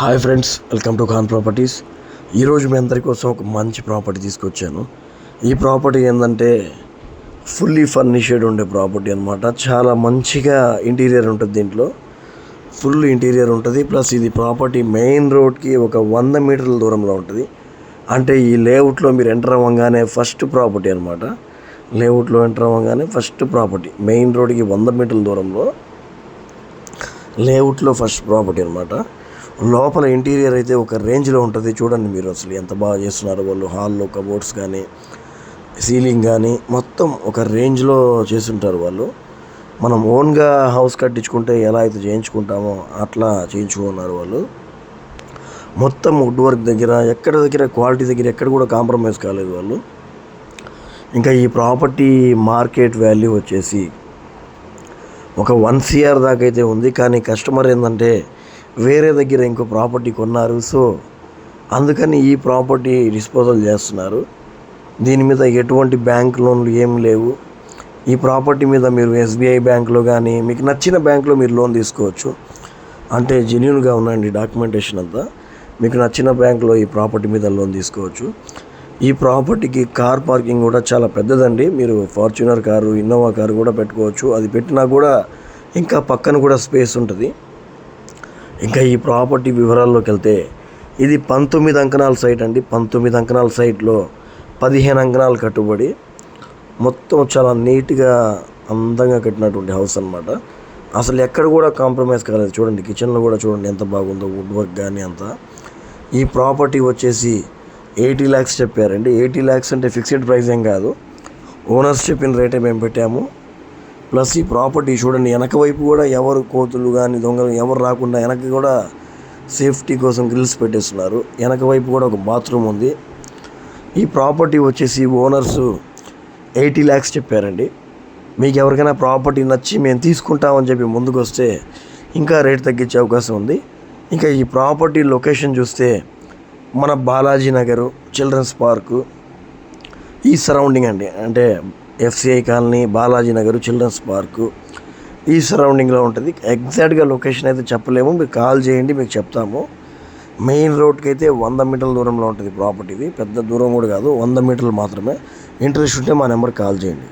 Hi friends welcome to Khan properties. ఈరోజు మీ అందరి కోసం ఒక మంచి ప్రాపర్టీ తీసుకొచ్చాను. ఈ ప్రాపర్టీ ఏంటంటే ఫుల్లీ ఫర్నిషడ్ ఉండే ప్రాపర్టీ అనమాట చాలా మంచిగా ఇంటీరియర్ ఉంటుంది దీంట్లో. ఫుల్ ఇంటీరియర్ ఉంటుంది. ప్లస్ ఇది ప్రాపర్టీ మెయిన్ రోడ్కి ఒక వంద మీటర్ల దూరంలో ఉంటుంది. అంటే ఈ లేఅవుట్లో మీరు ఎంటర్ అవ్వగానే ఫస్ట్ ప్రాపర్టీ అనమాట లేఅవుట్లో ఎంటర్ అవ్వగానే ఫస్ట్ ప్రాపర్టీ. మెయిన్ రోడ్కి వంద మీటర్ల దూరంలో లేఅవుట్లో ఫస్ట్ ప్రాపర్టీ అనమాట లోపల ఇంటీరియర్ అయితే ఒక రేంజ్లో ఉంటుంది. చూడండి మీరు అసలు ఎంత బాగా చేస్తున్నారు వాళ్ళు. హాల్లో కబోర్డ్స్ కానీ సీలింగ్ కానీ మొత్తం ఒక రేంజ్లో చేస్తుంటారు వాళ్ళు. మనం ఓన్గా హౌస్ కట్టించుకుంటే ఎలా అయితే చేయించుకుంటామో అట్లా చేయించుకున్నారు వాళ్ళు. మొత్తం వుడ్ వర్క్ దగ్గర ఎక్కడ దగ్గర క్వాలిటీ దగ్గర ఎక్కడ కూడా కాంప్రమైజ్ కాలేదు వాళ్ళు. ఇంకా ఈ ప్రాపర్టీ మార్కెట్ వాల్యూ వచ్చేసి ఒక వన్ సిఆర్ దాకా అయితే ఉంది. కానీ కస్టమర్ ఏంటంటే వేరే దగ్గర ఇంకో ప్రాపర్టీ కొన్నారు. సో అందుకని ఈ ప్రాపర్టీ డిస్పోజల్ చేస్తున్నారు. దీని మీద ఎటువంటి బ్యాంక్ లోన్లు ఏం లేవు. ఈ ప్రాపర్టీ మీద మీరు ఎస్బీఐ బ్యాంక్లో కానీ మీకు నచ్చిన బ్యాంక్లో మీరు లోన్ తీసుకోవచ్చు. అంటే జెన్యున్గా ఉన్నాయండి డాక్యుమెంటేషన్ అంతా మీకు నచ్చిన బ్యాంక్లో ఈ ప్రాపర్టీ మీద లోన్ తీసుకోవచ్చు. ఈ ప్రాపర్టీకి కార్ పార్కింగ్ కూడా చాలా పెద్దదండి. మీరు ఫార్చునర్ కారు ఇన్నోవా కారు కూడా పెట్టుకోవచ్చు. అది పెట్టినా కూడా ఇంకా పక్కన కూడా స్పేస్ ఉంటుంది. ఇంకా ఈ ప్రాపర్టీ వివరాల్లోకి వెళ్తే ఇది పంతొమ్మిది అంకణాల సైట్ అండి. పంతొమ్మిది అంకణాల సైట్లో పదిహేను అంకణాలు కట్టుబడి మొత్తం చాలా నీట్గా అందంగా కట్టినటువంటి హౌస్ అనమాట అసలు ఎక్కడ కూడా కాంప్రమైజ్ కాలేదు. చూడండి కిచెన్లో కూడా చూడండి ఎంత బాగుందో వుడ్ వర్క్ కానీ అంతా. ఈ ప్రాపర్టీ వచ్చేసి ఎయిటీ ల్యాక్స్ చెప్పారండి. ఎయిటీ ల్యాక్స్ అంటే ఫిక్స్డ్ ప్రైస్ ఏం కాదు. ఓనర్స్ చెప్పిన రేటే మేము పెట్టాము. ప్లస్ ఈ ప్రాపర్టీ చూడండి వెనక వైపు కూడా ఎవరు కోతులు కానీ దొంగలు ఎవరు రాకుండా వెనక కూడా సేఫ్టీ కోసం గ్రిల్స్ పెట్టేస్తున్నారు. వెనక వైపు కూడా ఒక బాత్రూమ్ ఉంది. ఈ ప్రాపర్టీ వచ్చేసి ఓనర్స్ ఎయిటీ ల్యాక్స్ చెప్పారండి. మీకు ఎవరికైనా ప్రాపర్టీ నచ్చి మేము తీసుకుంటామని చెప్పి ముందుకు వస్తే ఇంకా రేట్ తగ్గించే అవకాశం ఉంది. ఇంకా ఈ ప్రాపర్టీ లొకేషన్ చూస్తే మన బాలాజీ నగరు చిల్డ్రన్స్ పార్కు ఈ సరౌండింగ్ అండి. అంటే FCI colony Balaji Nagar children's park ఈ సరౌండింగ్లో ఉంటుంది. ఎగ్జాక్ట్గా లొకేషన్ అయితే చెప్పలేము. మీరు కాల్ చేయండి మీకు చెప్తాము. మెయిన్ రోడ్కి అయితే వంద మీటర్ల దూరంలో ఉంటుంది ప్రాపర్టీది. పెద్ద దూరం కూడా కాదు వంద మీటర్లు మాత్రమే. ఇంట్రెస్ట్ ఉంటే మా నెంబర్ కాల్ చేయండి.